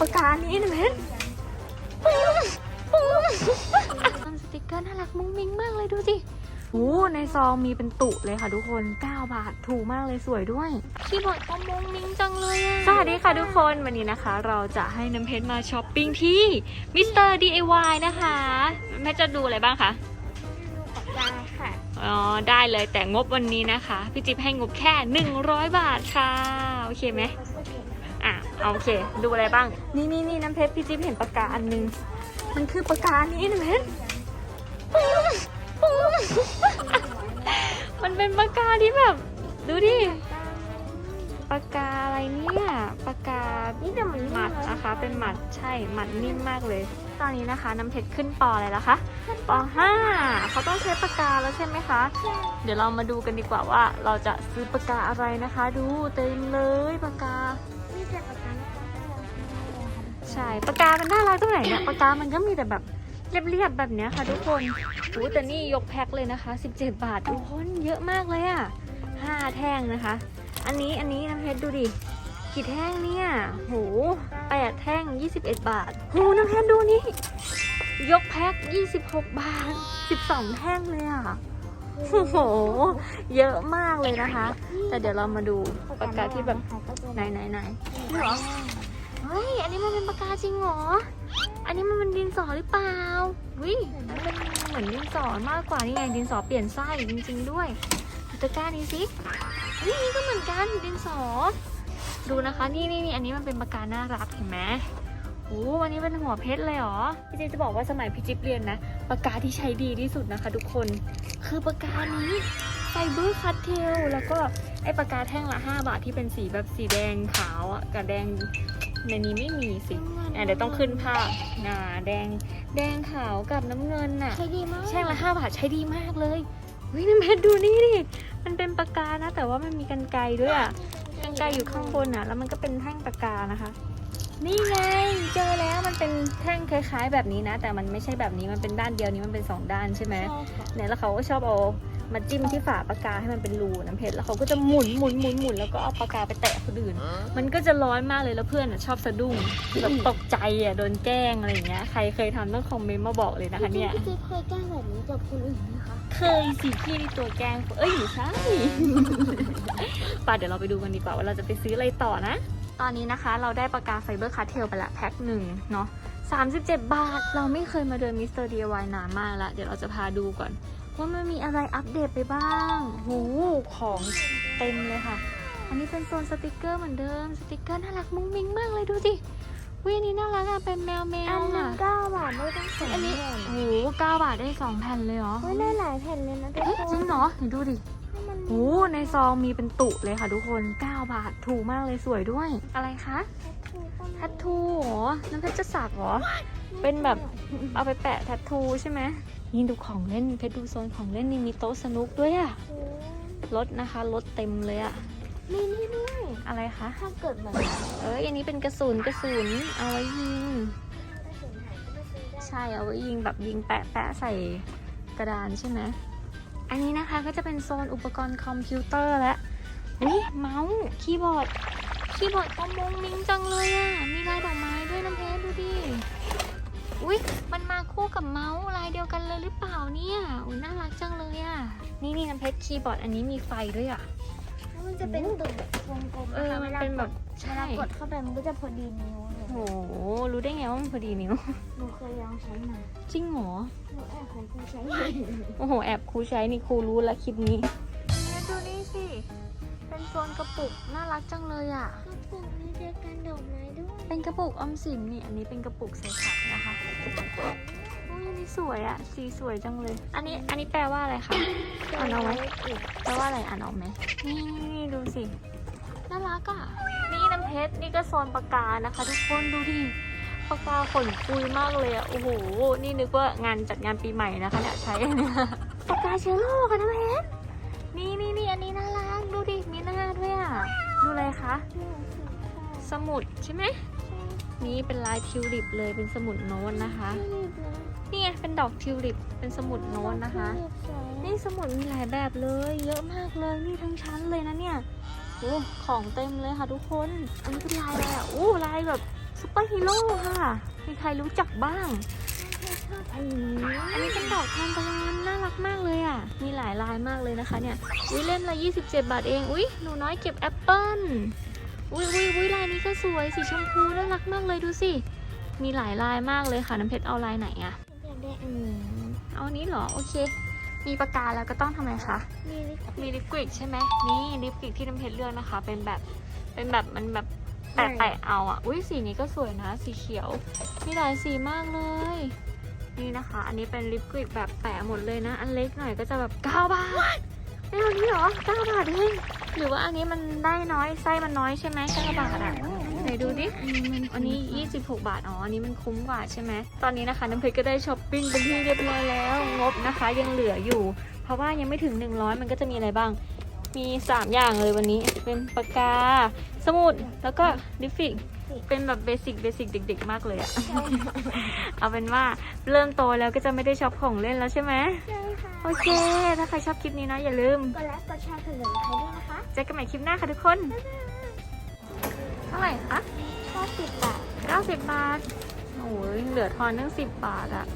ปากกานี้นะเพชรปุ้งปุ้งสติกเกอร์น่ารักมุ้งมิ้งมากเลยดูสิโอ้ในซองมีเป็นตุเลยค่ะทุกคน 9 บาทถูกมากเลยสวยด้วยคีย์บอร์ดก็มุ้งมิ้งจังเลยอะสวัสดีค่ะทุกคนวันนี้นะคะ เราจะให้น้ำเพชรมาช้อปปิ้งที่มิสเตอร์ DIY นะคะแม่จะดูอะไรบ้างคะได้ค่ะ อ๋อ ได้เลยแต่งบวันนี้นะคะ พี่จิ๊บให้งบแค่ 100 บาทค่ะ โอเคไหม อะเอาโอเค ดูอะไรบ้าง นี่นี่นี่น้ำเพชรพี่จิ๊บเห็นปากกาอันนึง มันคือปากกานี้น้ำเพชรปุ้งปุ้งมันเป็นปากกาที่แบบ ดูดิปากกาอะไรเนี่ยปากกานี่แต่มันหมัดนะคะ เป็นหมัดใช่หมัดนิ่มมากเลย ตอนนี้นะคะน้ำเพชรขึ้นปออะไรแล้วคะปห้าเขาต้องใช้ปากกาแล้วใช่ไหมคะ เดี๋ยวเรามาดูกันดีกว่าว่า เราจะซื้อปากกาอะไรนะคะ ดูเต็มเลยปากกามีแต่ปากกา ใช่ปากกา มันน่ารักตรงไหนเนี่ยปากกา มันก็มีแต่แบบเรียบๆแบบเนี้ยค่ะทุกคนโอ้แต่นี่ยกแพ็คเลยนะคะ 17 บาททุกคนเยอะมากเลยอะ่ะห้าแท่งนะคะ อันนี้อันนี้น้ำเพชรดูดิกี่แท่งเนี่ยโหแปดแท่ง 21 บาทโหน้ำเพชรดูนี่ยกแพ็ค 26 บาท 12 แท่งเลยอะโอ้โห เยอะมากเลยนะคะ แต่เดี๋ยวเรามาดูปากกาที่แบบไหนไหนไหนเหรอ ฮ้ย อันนี้มันเป็นปากกาจริงเหรอ อันนี้มันเป็นดินสอหรือเปล่าวิมันเป็นเหมือนดินสอมากกว่านี่ไงดินสอเปลี่ยนไส้จริง ๆ ด้วยดูตะกร้านี้สินี่นี่ก็เหมือนกันดินสอ ดูนะคะนี่นี่นี่อันนี้มันเป็นปากกาน่ารักเห็นไหมโอ้วันนี้เป็นหัวเพชรเลยเหรอ พี่จิ๊บจะบอกว่าสมัยพี่จิ๊บเรียนนะ ปากกาที่ใช้ดีที่สุดนะคะ ทุกคน คือปากกานี้ไฟเบอร์คัตเทล แล้วก็ไอปากกาแท่งละ 5 บาทที่เป็นสีแบบสีแดงขาวอะกับแดง ในนี้ไม่มีสิอะเดี๋ยวต้องขึ้นภาพน่าแดง แดงขาวกับน้ำเงินน่ะ ใช้ดีมากแท่งละ5บาทใช้ดีมากเลยเฮ้ยน้ำเพชรดูนี่ดิ มันเป็นปากกานะ แต่ว่ามันมีกันไกรด้วยอะกันไกรอยู่ข้างบนอะ แล้วมันก็เป็นแท่งปากกานะคะ นี่ไงเจอแล้วมันเป็นแท่งคล้าย ๆ แบบนี้นะ แต่มันไม่ใช่แบบนี้มันเป็นด้านเดียวนี้มันเป็นสองด้านใช่ไหมเนี่ยแล้วเขาก็ชอบเอา มาจิ้มที่ฝาปากกาให้มันเป็นรูน้ำเพชรแล้วเขาก็จะหมุนหมุนหมุนหมุนแล้วก็เอาปากกาไปแตะคนอื่น มันก็จะร้อนมากเลยแล้วเพื่อนอะชอบสะดุ้งแบบตกใจอะโดนแกล้งอะไรอย่างเงี้ยใครเคยทำต้องคอมเมนต์มาบอกเลยนะคะเนี่ย พี่จิ๊บเคยแกล้งแบบนี้กับคนอื่นไหมคะเคยสิพี่นี่ตัวแกล้งเอ้ยไม่ใช่ ป่ะเดี๋ยวเราไปดูกันดีกว่าว่าเราจะไปซื้ออะไรต่อนะ ตอนนี้นะคะ เราได้ปากกาไฟเบอร์คาเทลไปละแพ็คหนึ่งเนาะ37 บาท เราไม่เคยมาเดินมิสเตอร์ดีวายนานมากละเดี๋ยวเราจะพาดูก่อน ว่ามันมีอะไรอัปเดตไปบ้างโหของเต็มเลยค่ะ อันนี้เป็นโซนสติกเกอร์เหมือนเดิม สติกเกอร์น่ารักมุ้งมิ้งมากเลยดูสิวิอันนี้น่ารักอะเป็นแมวแมอัวนหนึ่อะงเก้าบาทได้ตั้งสองอันนี้แผ่นโอ้โหเก้าบาทได้สองแผ่นเลยเหรอเฮ้ยได้หลายแผ่นเลยนะทุกเฮ้ยคจรินงเหรอเห็นดูดิ ให้มันโอ้ในซองมีเป็นตุเลยค่ะทุกคน 9 บาท ถูกมากเลยสวยด้วย อะไรคะแทททูเหรอน้ำเพชรจะสักเหรอ เป็นแบบเอาไปแปะแทททูใช่ไหม นี่ดูของเล่นเพชรดูโซนของเล่นนี่มีโต๊ะสนุกด้วยอะโอ้รถนะคะรถเต็มเลยอะมีนี่ด้วยอะไรคะถ้าเกิดแบบเอ้ยอันนี้เป็นกระสุนกระสุนเอาไว้ยิงใช่เอาไว้ยิงแบบยิงแปะแปะใส่กระดานใช่ไหมอันนี้นะคะก็จะเป็นโซนอุปกรณ์คอมพิวเตอร์และอุ้ยเมาส์คีย์บอร์ดคีย์บอร์ดก็มุงมิ้งจังเลยอะ่ะมีลายดอกไม้ด้วยน้ำเพชรดูดิอุ้ยมันมาคู่กับเมาส์ลายเดียวกัน เลยหรือเปล่าเนี่ยอุ้ยน่ารักจังเลยอะ่ะ นี่นี่น้ำเพชรคีย์บอร์ดอันนี้มีไฟด้วยอะ่ะ แล้วมันจะเป็นตุ่มวงกลมเออมันเป็นแบบเวใช่ลากดเข้าไปมันก็จะพอดีนิ้วเลยโหรู้ได้ไงว่ามันพอดีนิ้ว หนูเคยลองใช้มาจริงเหรอ หนูแอบของครูใช้โอ้โห แอบครูใช้นี่ครูรู้แล้วคลิปนี้ดูนี่สิ เป็นโซนกระปุกน่ารักจังเลยอะ กระปุกมีเจอกันดอกไม้ด้วยเป็นกระปุกออมสินนี่ อันนี้เป็นกระปุกใส่ผักนะคะอุ้ยอันนี้ สวยอะสีสวยจังเลย อันนี้อันนี้แปลว่าอะไรคะอ่านเอาไว้แปลว่าอะไรอ่านออกไหมนี่นี่ดูสิน่ารักอะนี่น้ำเพชรนี่ก็โซนปากกานะคะ ทุกคนดูดิปากกาขนปุยมากเลยอะโอ้โหนี่นึกว่างานจัดงานปีใหม่นะคะเนี่ยใช้อันเนี่ยปากกาเชื้อโรคอะน้ำเพชรนี่นี่นี่อันนี้น่ารักดูดิมีหน้าด้วยอะดูอะไรคะสมุดใช่ไหมนี่เป็นลายทิวลิปเลยเป็นสมุดโน้ตนะคะนี่ไง เป็นดอกทิวลิป เป็นสมุดโน้ตนะคะ นี่สมุดมีหลายแบบเลย เยอะมากเลย นี่ทั้งชั้นเลยนะเนี่ยโอ้ของเต็มเลยค่ะทุกคน อันนี้เป็นลายอะไรอะโอ้ลายแบบซูเปอร์ฮีโร่ค่ะ มีใครรู้จักบ้างชอบอันนี้อันนี้เป็นดอกทานตะวันน่ารักมากเลยอะ มีหลายลายมากเลยนะคะเนี่ย อุ้ยเล่มละ 27 บาทเอง อุ้ยหนูน้อยเก็บแอปเปิ้ล อุ้ยอุ้ยอุ้ยลายนี้ก็สวย สีชมพูน่ารักมากเลยดูสิ มีหลายลายมากเลยค่ะน้ำเพชรเอาลายไหนอะอยาก ได้อันนี้เอาอันนี้เหรอ โอเค มีปากกาแล้วก็ต้องทำอะไรคะ มีลิปมีลิปกริกใช่ไหมนี่ลิปกริกที่น้ำเพชรเลือกนะคะ เป็นแบบ เป็นแบบมันแบบแปะๆเอาอะ อุ้ยสีนี้ก็สวยนะ สีเขียว มีหลายสีมากเลย นี่นะคะ อันนี้เป็นลิปกริกแบบแปะหมดเลยนะ อันเล็กหน่อยก็จะแบบ9บาทไม่เอานี้เหรอ9บาทเอง หรือว่าอันนี้มันได้น้อยไส้มันน้อยใช่ไหม9บาทอะไหน ดูดิอันนี้ 26 บาท อ๋อ อันนี้มันคุ้มกว่าใช่ไหม ตอนนี้นะคะน้ำเพชรก็ได้ช้อปปิ้งเป็นที่เรียบร้อยแล้ว งบนะคะ ยังเหลืออยู่ เพราะว่ายังไม่ถึง 100 มันก็จะมีอะไรบ้าง มี 3 อย่างเลยวันนี้ เป็นปากกา สมุด แล้วก็ลิปฟิก เป็นแบบเบสิกเบสิกเด็กๆ มากเลยอะเอาเป็นว่าเริ่มโตแล้วก็จะไม่ได้ช็อปของเล่นแล้วใช่ไหมใช่ค่ะ โอเค ถ้าใครชอบคลิปนี้นะอย่าลืม กดไลค์ กดแชร์กดติดตามด้วยนะคะ เจอกันใหม่คลิปหน้าค่ะทุกคนเท่าไหร่คะก็สิบบาท90บาทโอ้ยเหลือทอนตั้ง10บาทอะ